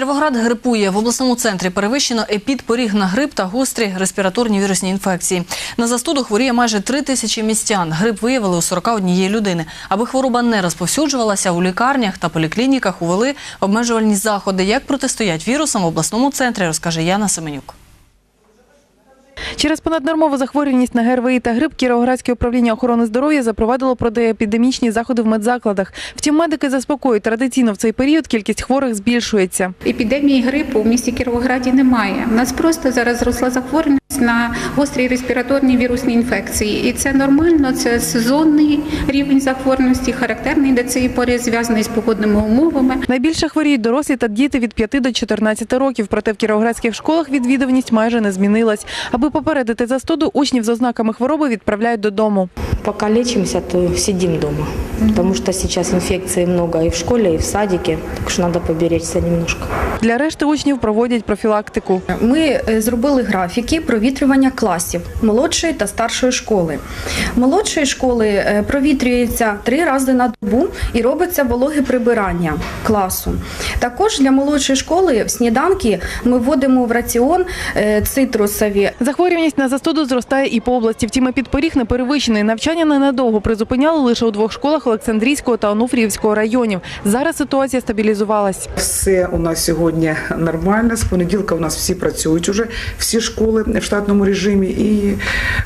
Кіровоград грипує. В обласному центрі перевищено епідпоріг на грип та гострі респіраторні вірусні інфекції. На застуду хворіє майже три тисячі містян. Грип виявили у 41 людини. Аби хвороба не розповсюджувалася, у лікарнях та поліклініках увели обмежувальні заходи. Як протистоять вірусам в обласному центрі, розкаже Яна Семенюк. Через понаднормову захворюваність на ГРВІ та грип Кіровоградське управління охорони здоров'я запровадило протиепідемічні заходи в медзакладах. Втім, медики заспокоюють, традиційно в цей період кількість хворих збільшується. Епідемії грипу в місті Кіровограді немає. У нас просто зараз зросла захворюваність на гострі респіраторні вірусні інфекції. І це нормально, це сезонний рівень захворюваності, характерний для цієї пори, зв'язаний з погодними умовами. Найбільше хворіють дорослі та діти від 5 до 14 років. Проте в кіровоградських школах відвідуваність майже не змінилась. Аби попередити застуду, учнів з ознаками хвороби відправляють додому. Пока лечимся, то сидим дома. Потому что сейчас инфекций много и в школе, и в садике, так что надо поберечься немножко. Для решти учнів проводять профілактику. Ми е, зробили графіки провітрювання класів молодшої та старшої школи. Молодшої школи е, провітрюється три рази на добу і робиться вологе прибирання класу. Також для молодшої школи в сніданки ми вводимо в раціон е, цитрусові Захворюваність на застуду зростає і по області. Втім, епідпоріг не перевищений. Навчання ненадовго призупиняли лише у двох школах Олександрійського та Онуфріївського районів. Зараз ситуація стабілізувалась. Все у нас сьогодні нормально. З понеділка у нас всі працюють уже, всі школи в штатному режимі, і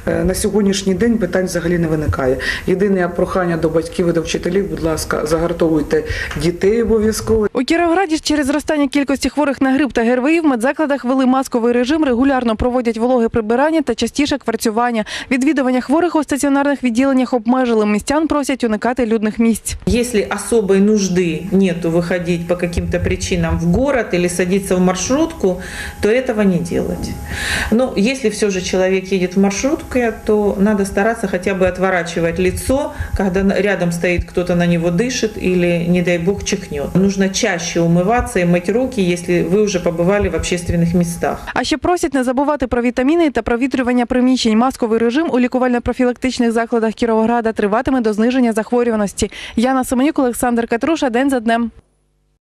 е, на сьогоднішній день питань взагалі не виникає. Єдине прохання до батьків і до вчителів, будь ласка, загартовуйте дітей обов'язково. У Кіровограді через зростання кількості хворих на грип та ГРВІ в медзакладах вели масковий режим, регулярно проводять вологе прибирання та частіше кварцювання. Відвідування хворих у стаціонарних відділеннях обмежили. Містян просять уникати людних місць. Если особой нужды нету выходить по каким-то причинам в город или садиться в маршрутку, то этого не делать. Но если все же человек едет в маршрутке, то надо стараться хотя бы отворачивать лицо, когда на- рядом стоит кто-то на него дышит или, не дай бог, чихнет. Нужно чаще умываться и мыть руки, если вы уже побывали в общественных местах. А ще просять не забувати про вітаміни та провітрювання приміщень. Масковий режим у лікувально-профілактичних закладах Кіровограда триватиме до зниження захворюваності. Яна Семенюк, Олександр Катруша. День за днем.